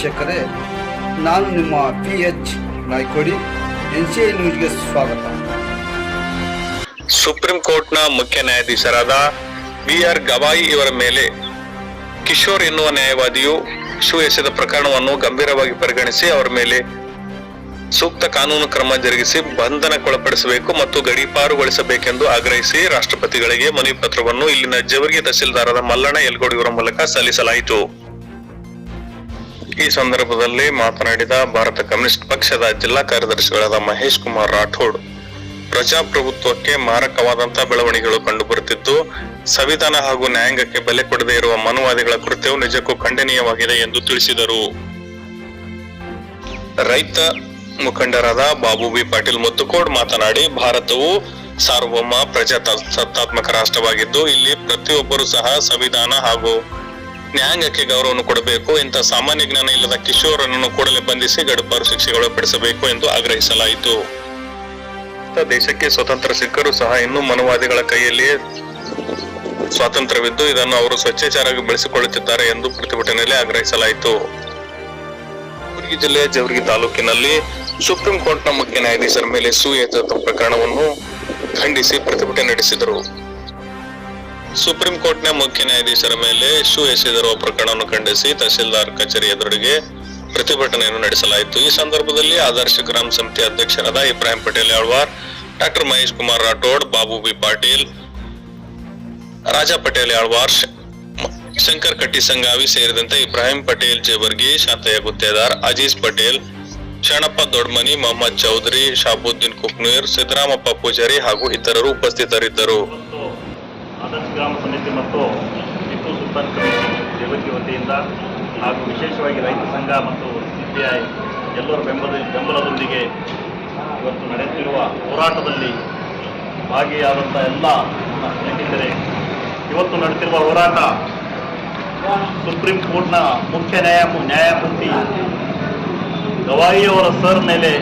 ವೀಕ್ಷಕರೇ, ನಾನು ನಿಮ್ಮ P H Naikodi, N C I ನ್ಯೂಸ್ಗೆ ಸ್ವಾಗತ. ಸುಪ್ರೀಂ ಕೋರ್ಟ್ನ ಮುಖ್ಯ ನ್ಯಾಯಾಧೀಶರಾದ ಬಿ ಆರ್ ಗವಾಯಿ ಇವರ ಮೇಲೆ ಕಿಶೋರ್ ಎನ್ನುವ ನ್ಯಾಯವಾದಿಯು ಶೂ ಎಸೆದ ಪ್ರಕರಣವನ್ನು ಗಂಭೀರವಾಗಿ ಪರಿಗಣಿಸಿ ಅವರ ಮೇಲೆ ಸೂಕ್ತ ಕಾನೂನು ಕ್ರಮ ಜರುಗಿಸಿ ಬಂಧನಕ್ಕೊಳಪಡಿಸಬೇಕು ಮತ್ತು ಗಡೀಪಾರುಗೊಳಿಸಬೇಕೆಂದು ಆಗ್ರಹಿಸಿ ರಾಷ್ಟ್ರಪತಿಗಳಿಗೆ ಮನವಿ ಪತ್ರವನ್ನು ಇಲ್ಲಿನ ಜವರ್ಗಿ ತಹಸೀಲ್ದಾರರ ಮಲ್ಲಣ್ಣ ಯಲ್ಗೋಡಿ ಇವರ ಮೂಲಕ ಸಲ್ಲಿಸಲಾಯಿತು. ಈ ಸಂದರ್ಭದಲ್ಲಿ ಮಾತನಾಡಿದ ಭಾರತ ಕಮ್ಯುನಿಸ್ಟ್ ಪಕ್ಷದ ಜಿಲ್ಲಾ ಕಾರ್ಯದರ್ಶಿಗಳಾದ ಮಹೇಶ್ ಕುಮಾರ್ ರಾಠೋಡ್, ಪ್ರಜಾಪ್ರಭುತ್ವಕ್ಕೆ ಮಾರಕವಾದಂತಹ ಬೆಳವಣಿಗೆಗಳು ಕಂಡುಬರುತ್ತಿದ್ದು, ಸಂವಿಧಾನ ಹಾಗೂ ನ್ಯಾಯಾಂಗಕ್ಕೆ ಬೆಲೆ ಕೊಡದೇ ಇರುವ ಮನುವಾದಿಗಳ ಕೃತ್ಯವು ನಿಜಕ್ಕೂ ಖಂಡನೀಯವಾಗಿದೆ ಎಂದು ತಿಳಿಸಿದರು. ರೈತ ಮುಖಂಡರಾದ ಬಾಬು ಬಿ ಪಾಟೀಲ್ ಮುತ್ತುಕೋಡ್ ಮಾತನಾಡಿ, ಭಾರತವು ಸಾರ್ವಭೌಮ ಪ್ರಜಾಸತ್ತಾತ್ಮಕ ರಾಷ್ಟ್ರವಾಗಿದ್ದು, ಇಲ್ಲಿ ಪ್ರತಿಯೊಬ್ಬರು ಸಹ ಸಂವಿಧಾನ ಹಾಗೂ ನ್ಯಾಯಾಂಗಕ್ಕೆ ಗೌರವವನ್ನು ಕೊಡಬೇಕು ಇಂತಹ ಸಾಮಾನ್ಯ ಜ್ಞಾನ ಇಲ್ಲದ ಕಿಶೋರನನ್ನು ಕೂಡಲೇ ಬಂಧಿಸಿ ಗಡುಪಾರು ಶಿಕ್ಷೆಗೊಳಪಡಿಸಬೇಕು ಎಂದು ಆಗ್ರಹಿಸಲಾಯಿತು. ದೇಶಕ್ಕೆ ಸ್ವತಂತ್ರ ಸಿಕ್ಕರೂ ಸಹ ಇನ್ನೂ ಮನುವಾದಿಗಳ ಕೈಯಲ್ಲಿಯೇ ಸ್ವಾತಂತ್ರ್ಯವಿದ್ದು ಇದನ್ನು ಅವರು ಸ್ವಚ್ಛಾಚಾರವಾಗಿ ಬೆಳೆಸಿಕೊಳ್ಳುತ್ತಿದ್ದಾರೆ ಎಂದು ಪ್ರತಿಭಟನೆಯಲ್ಲಿ ಆಗ್ರಹಿಸಲಾಯಿತು. ಕಲಬುರಗಿ ಜಿಲ್ಲೆಯ ಜವರ್ಗಿ ತಾಲೂಕಿನಲ್ಲಿ ಸುಪ್ರೀಂ ಕೋರ್ಟ್ನ ಮುಖ್ಯ ನ್ಯಾಯಾಧೀಶರ ಮೇಲೆ ಸೂ ಪ್ರಕರಣವನ್ನು ಖಂಡಿಸಿ ಪ್ರತಿಭಟನೆ ನಡೆಸಿದರು. ಸುಪ್ರೀಂ ಕೋರ್ಟ್ನ ಮುಖ್ಯ ನ್ಯಾಯಾಧೀಶರ ಮೇಲೆ ಶೂ ಎಸೆದಿರುವ ಪ್ರಕರಣವನ್ನು ಖಂಡಿಸಿ ತಹಸೀಲ್ದಾರ್ ಕಚೇರಿ ಎದುರಿಗೆ ಪ್ರತಿಭಟನೆಯನ್ನು ನಡೆಸಲಾಯಿತು. ಈ ಸಂದರ್ಭದಲ್ಲಿ ಆದರ್ಶ ಗ್ರಾಮ ಸಮಿತಿ ಅಧ್ಯಕ್ಷರಾದ ಇಬ್ರಾಹಿಂ ಪಟೇಲ್ ಯಾಳ್ವಾರ್, ಡಾಕ್ಟರ್ ಮಹೇಶ್ ಕುಮಾರ್ ರಾಠೋಡ್, ಬಾಬು ಬಿ ಪಾಟೀಲ್, ರಾಜಾ ಪಟೇಲ್ ಯಾಳ್ವಾರ್ ಶಂಕರ್ ಕಟ್ಟಿ ಸಂಗಾವಿ ಸೇರಿದಂತೆ ಇಬ್ರಾಹಿಂ ಪಟೇಲ್ ಜೇವರ್ಗಿ ಶಾಂತಯ್ಯ ಗುತ್ತೇದಾರ್ ಅಜೀಜ್ ಪಟೇಲ್, ಶರಣಪ್ಪ ದೊಡ್ಮನಿ, ಮೊಹಮ್ಮದ್ ಚೌಧರಿ, ಶಾಬುದ್ದೀನ್ ಕುಕ್ನೂರ್, ಸಿದ್ದರಾಮಪ್ಪ ಪೂಜಾರಿ ಹಾಗೂ ಇತರರು ಉಪಸ್ಥಿತರಿದ್ದರು. ಆದರ್ಶ ಗ್ರಾಮ ಸಮಿತಿ ಮತ್ತು ಟಿಪ್ಪು ಸುಲ್ತಾನ್ ಕಮಿಟಿ ದೇವಕಿ ವತಿಯಿಂದ ಹಾಗೂ ವಿಶೇಷವಾಗಿ ರೈತ ಸಂಘ ಮತ್ತು ಸಿಪಿಐ ಎಲ್ಲರ ಬೆಂಬಲ ಬೆಂಬಲದೊಂದಿಗೆ ಇವತ್ತು ನಡೆಯುತ್ತಿರುವ ಹೋರಾಟದಲ್ಲಿ ಭಾಗಿಯಾದಂಥ ಎಲ್ಲ ಸ್ನೇಹಿತರೆ, ಇವತ್ತು ನಡೆಯುತ್ತಿರುವ ಹೋರಾಟ ಸುಪ್ರೀಂ ಕೋರ್ಟ್ನ ಮುಖ್ಯ ನ್ಯಾಯ ನ್ಯಾಯಮೂರ್ತಿ ಗವಾಯಿಯವರ ಸರ್ ಮೇಲೆ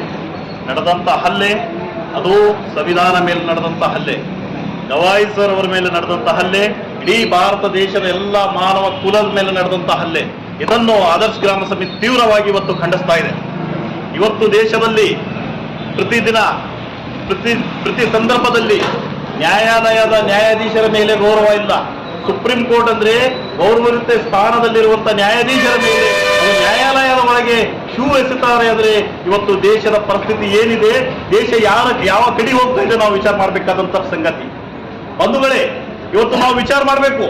ನಡೆದಂಥ ಹಲ್ಲೆ, ಅದು ಸಂವಿಧಾನ ಮೇಲೆ ನಡೆದಂಥ ಹಲ್ಲೆ. ಗವಾಯಿ ಸರ್ ಅವರ ಮೇಲೆ ನಡೆದಂತಹ ಹಲ್ಲೆ, ಇಡೀ ಭಾರತ ದೇಶದ ಎಲ್ಲ ಮಾನವ ಕುಲದ ಮೇಲೆ ನಡೆದಂತಹ ಹಲ್ಲೆ. ಇದನ್ನು ಆದರ್ಶ ಗ್ರಾಮ ಸಮಿತಿ ತೀವ್ರವಾಗಿ ಇವತ್ತು ಖಂಡಿಸ್ತಾ ಇದೆ. ಇವತ್ತು ದೇಶದಲ್ಲಿ ಪ್ರತಿದಿನ, ಪ್ರತಿ ಪ್ರತಿ ಸಂದರ್ಭದಲ್ಲಿ ನ್ಯಾಯಾಲಯದ ನ್ಯಾಯಾಧೀಶರ ಮೇಲೆ ಗೌರವ ಇಲ್ಲ. ಸುಪ್ರೀಂ ಕೋರ್ಟ್ ಅಂದ್ರೆ ಗೌರವಯುತ ಸ್ಥಾನದಲ್ಲಿರುವಂತಹ ನ್ಯಾಯಾಧೀಶರ ಮೇಲೆ ನ್ಯಾಯಾಲಯದ ಒಳಗೆ ಶೂ ಎಸೆತಾರೆ ಅಂದ್ರೆ ಇವತ್ತು ದೇಶದ ಪರಿಸ್ಥಿತಿ ಏನಿದೆ, ದೇಶ ಯಾರ, ಯಾವ ಕಡೆ ಹೋಗ್ತಾ ಇದೆ ನಾವು ವಿಚಾರ ಮಾಡಬೇಕಾದಂತ ಸಂಗತಿ. ಬಂಧುಗಳೇ, ಇವತ್ತು ನಾವು ವಿಚಾರ ಮಾಡಬೇಕು.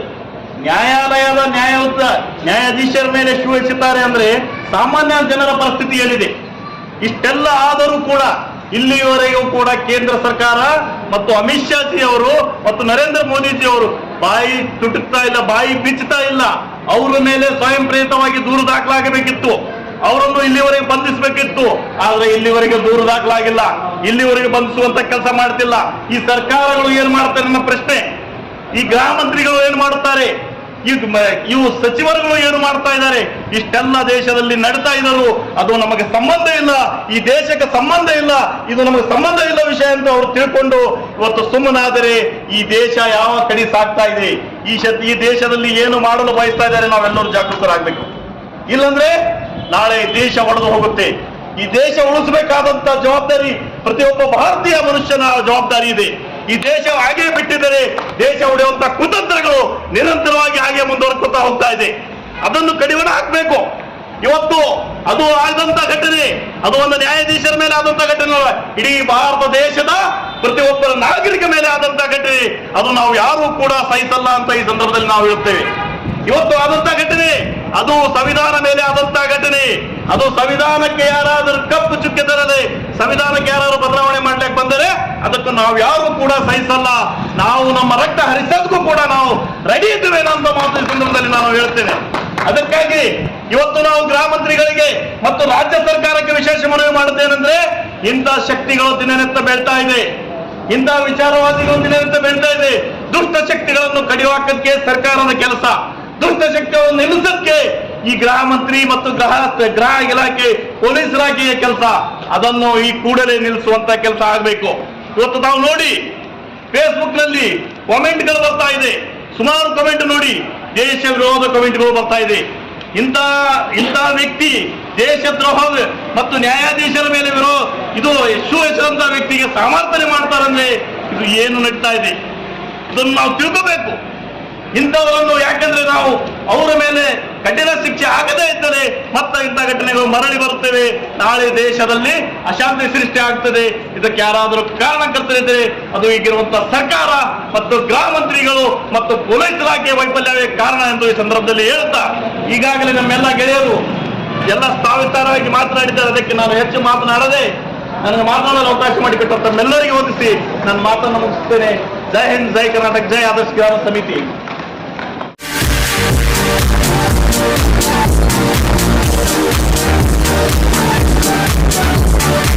ನ್ಯಾಯಾಲಯದ ನ್ಯಾಯಯುತ ನ್ಯಾಯಾಧೀಶರ ಮೇಲೆ ಶೂ ಎಸೆತಾರೆ ಅಂದ್ರೆ ಸಾಮಾನ್ಯ ಜನರ ಪರಿಸ್ಥಿತಿ ಏನಿದೆ? ಇಷ್ಟೆಲ್ಲ ಆದರೂ ಕೂಡ ಇಲ್ಲಿಯವರೆಗೂ ಕೂಡ ಕೇಂದ್ರ ಸರ್ಕಾರ ಮತ್ತು ಅಮಿತ್ ಶಾ ಜಿ ಅವರು ಮತ್ತು ನರೇಂದ್ರ ಮೋದಿಜಿ ಅವರು ಬಾಯಿ ತುಟುತ್ತಾ ಇಲ್ಲ, ಬಾಯಿ ಬಿಚ್ಚುತ್ತಾ ಇಲ್ಲ. ಅವರ ಮೇಲೆ ಸ್ವಯಂ ಪ್ರೇರಿತವಾಗಿ ದೂರು ದಾಖಲಾಗಬೇಕಿತ್ತು. ಅವರನ್ನು ಇಲ್ಲಿವರೆಗೆ ಬಂಧಿಸಬೇಕಿತ್ತು. ಆದ್ರೆ ಇಲ್ಲಿವರೆಗೆ ದೂರು ದಾಖಲಾಗಿಲ್ಲ. ಇಲ್ಲಿವರೆಗೆ ಬಂಧಿಸುವಂತ ಕೆಲಸ ಮಾಡ್ತಿಲ್ಲ. ಈ ಸರ್ಕಾರಗಳು ಏನ್ ಮಾಡ್ತಾರೆ ನನ್ನ ಪ್ರಶ್ನೆ? ಈ ಗ್ರಾಮ ಮಂತ್ರಿಗಳು ಏನ್ ಮಾಡುತ್ತಾರೆ? ಇವು ಸಚಿವರುಗಳು ಏನು ಮಾಡ್ತಾ ಇದ್ದಾರೆ? ಇಷ್ಟೆಲ್ಲ ದೇಶದಲ್ಲಿ ನಡೀತಾ ಇದ್ದರು ಅದು ನಮಗೆ ಸಂಬಂಧ ಇಲ್ಲ. ಈ ದೇಶಕ್ಕೆ ಸಂಬಂಧ ಇಲ್ಲ. ಇದು ನಮಗೆ ಸಂಬಂಧ ಇಲ್ಲ ವಿಷಯ ಅಂತ ಅವರು ತಿಳ್ಕೊಂಡು ಇವತ್ತು ಸುಮ್ಮನಾದರೆ ಈ ದೇಶ ಯಾವ ಕಡೆ ಸಾಗ್ತಾ ಇದೆ? ಈ ಈ ದೇಶದಲ್ಲಿ ಏನು ಮಾಡಲು ಬಯಸ್ತಾ ಇದ್ದಾರೆ? ನಾವೆಲ್ಲರೂ ಜಾಗೃತರಾಗಬೇಕು. ಇಲ್ಲಂದ್ರೆ ನಾಳೆ ದೇಶ ಒಡೆದು ಹೋಗುತ್ತೆ. ಈ ದೇಶ ಉಳಿಸಬೇಕಾದಂತ ಜವಾಬ್ದಾರಿ ಪ್ರತಿಯೊಬ್ಬ ಭಾರತೀಯ ಮನುಷ್ಯನ ಜವಾಬ್ದಾರಿ ಇದೆ. ಈ ದೇಶ ಹಾಗೆ ಬಿಟ್ಟಿದ್ದರೆ ದೇಶ ಉಳಿಯುವಂತ ಕುತಂತ್ರಗಳು ನಿರಂತರವಾಗಿ ಹಾಗೆ ಮುಂದುವರ್ಕೊತಾ ಹೋಗ್ತಾ ಇದೆ. ಅದನ್ನು ಕಡಿವಾಣ ಹಾಕಬೇಕು. ಇವತ್ತು ಅದು ಆದಂತ ಘಟನೆ, ಅದು ಒಂದು ನ್ಯಾಯಾಧೀಶರ ಮೇಲೆ ಆದಂತ ಘಟನೆ ಅಲ್ಲ. ಇಡೀ ಭಾರತ ದೇಶದ ಪ್ರತಿಯೊಬ್ಬರ ನಾಗರಿಕ ಮೇಲೆ ಆದಂತ ಘಟನೆ. ಅದು ನಾವು ಯಾರು ಕೂಡ ಸಹಿಸಲ್ಲ ಅಂತ ಈ ಸಂದರ್ಭದಲ್ಲಿ ನಾವು ಹೇಳುತ್ತೇವೆ. ಇವತ್ತು ಆದಂತಹ ಘಟನೆ, ಅದು ಸಂವಿಧಾನ ಮೇಲೆ ಆದಂತಹ ಘಟನೆ, ಅದು ಸಂವಿಧಾನಕ್ಕೆ ಯಾರಾದರೂ ಕಪ್ಪು ಚುಕ್ಕೆ ತರದೆ ಸಂವಿಧಾನಕ್ಕೆ ಯಾರಾದರೂ ಬದಲಾವಣೆ ಮಾಡ್ಲಿಕ್ಕೆ ಬಂದರೆ ಅದಕ್ಕೂ ನಾವು ಯಾರು ಕೂಡ ಸಹಿಸಲ್ಲ. ನಾವು ನಮ್ಮ ರಕ್ತ ಹರಿಸೋದಕ್ಕೂ ಕೂಡ ನಾವು ರೆಡಿ ಇದ್ದೇವೆ ನಮ್ಮ ಮಾತು ಸಂದರ್ಭದಲ್ಲಿ ನಾನು ಹೇಳ್ತೇನೆ ಅದಕ್ಕಾಗಿ ಇವತ್ತು ನಾವು ಗ್ರಾಮಂತ್ರಿಗಳಿಗೆ ಮಂತ್ರಿಗಳಿಗೆ ಮತ್ತು ರಾಜ್ಯ ಸರ್ಕಾರಕ್ಕೆ ವಿಶೇಷ ಮನವಿ ಮಾಡುತ್ತೇನೆಂದ್ರೆ, ಇಂಥ ಶಕ್ತಿಗಳು ದಿನನಿತ್ಯ ಬೆಳ್ತಾ ಇದೆ. ಇಂಥ ವಿಚಾರವಾದಿಗಳು ದಿನನಿತ್ಯ ಬೆಳ್ತಾ ಇದೆ. ದುಷ್ಟ ಶಕ್ತಿಗಳನ್ನು ಕಡಿವಾಕಕ್ಕೆ ಸರ್ಕಾರದ ಕೆಲಸ. ದುಷ್ಟ ಶಕ್ತಿಗಳನ್ನು ನಿಲ್ಲಿಸಕ್ಕೆ ಈ ಗೃಹ ಮಂತ್ರಿ ಮತ್ತು ಗೃಹ ಗೃಹ ಇಲಾಖೆ ಪೊಲೀಸ್ ಇಲಾಖೆಯ ಕೆಲಸ. ಅದನ್ನು ಈ ಕೂಡಲೇ ನಿಲ್ಲಿಸುವಂತ ಕೆಲಸ ಆಗಬೇಕು. ಇವತ್ತು ನಾವು ನೋಡಿ ಫೇಸ್ಬುಕ್ನಲ್ಲಿ ಕಾಮೆಂಟ್ಗಳು ಬರ್ತಾ ಇದೆ. ಸುಮಾರು ಕಮೆಂಟ್ ನೋಡಿ, ದೇಶ ವಿರೋಧ ಕಮೆಂಟ್ಗಳು ಬರ್ತಾ ಇದೆ. ಇಂಥ ಇಂಥ ವ್ಯಕ್ತಿ ದೇಶದ್ರೋಹ ಮತ್ತು ನ್ಯಾಯಾಧೀಶರ ಮೇಲೆ ವಿರೋ ಇದು ಯಶು ಹೆಸರಂತ ವ್ಯಕ್ತಿಗೆ ಸಮರ್ಥನೆ ಮಾಡ್ತಾರಂದ್ರೆ ಇದು ಏನು ನಡೀತಾ ಇದೆ. ಇದನ್ನು ನಾವು ತಿಳ್ಕೋಬೇಕು. ಇಂಥವರನ್ನು ಯಾಕಂದ್ರೆ ನಾವು ಅವರ ಮೇಲೆ ಕಠಿಣ ಶಿಕ್ಷೆ ಆಗದೇ ಇದ್ದರೆ ಮತ್ತ ಇಂಥ ಘಟನೆಗಳು ಮರಳಿ ಬರುತ್ತವೆ. ನಾಳೆ ದೇಶದಲ್ಲಿ ಅಶಾಂತಿ ಸೃಷ್ಟಿ ಆಗ್ತದೆ. ಇದಕ್ಕೆ ಯಾರಾದರೂ ಕಾರಣಕರ್ತರಿದ್ದರೆ ಅದು ಈಗಿರುವಂತಹ ಸರ್ಕಾರ ಮತ್ತು ಗೃಹ ಮಂತ್ರಿಗಳು ಮತ್ತು ಪೊಲೀಸ್ ಇಲಾಖೆ ವೈಫಲ್ಯವೇ ಕಾರಣ ಎಂದು ಈ ಸಂದರ್ಭದಲ್ಲಿ ಹೇಳುತ್ತಾ, ಈಗಾಗಲೇ ನಮ್ಮೆಲ್ಲ ಗೆಳೆಯರು ಎಲ್ಲ ಸ್ಥಾವಿತಾರವಾಗಿ ಮಾತನಾಡಿದ್ದಾರೆ. ಅದಕ್ಕೆ ನಾನು ಹೆಚ್ಚು ಮಾತನಾಡದೆ ನನಗೆ ಮಾತನಾಡಲು ಅವಕಾಶ ಮಾಡಿಕೊಟ್ಟ ತಮ್ಮೆಲ್ಲರಿಗೂ ಓದಿಸಿ ನನ್ನ ಮಾತನ್ನು ಮುಗಿಸ್ತೇನೆ ಜೈ ಹಿಂದ್, ಜೈ ಕರ್ನಾಟಕ, ಜೈ ಆದರ್ಶ ಗ್ರಾಮ ಸಮಿತಿ. Thank you.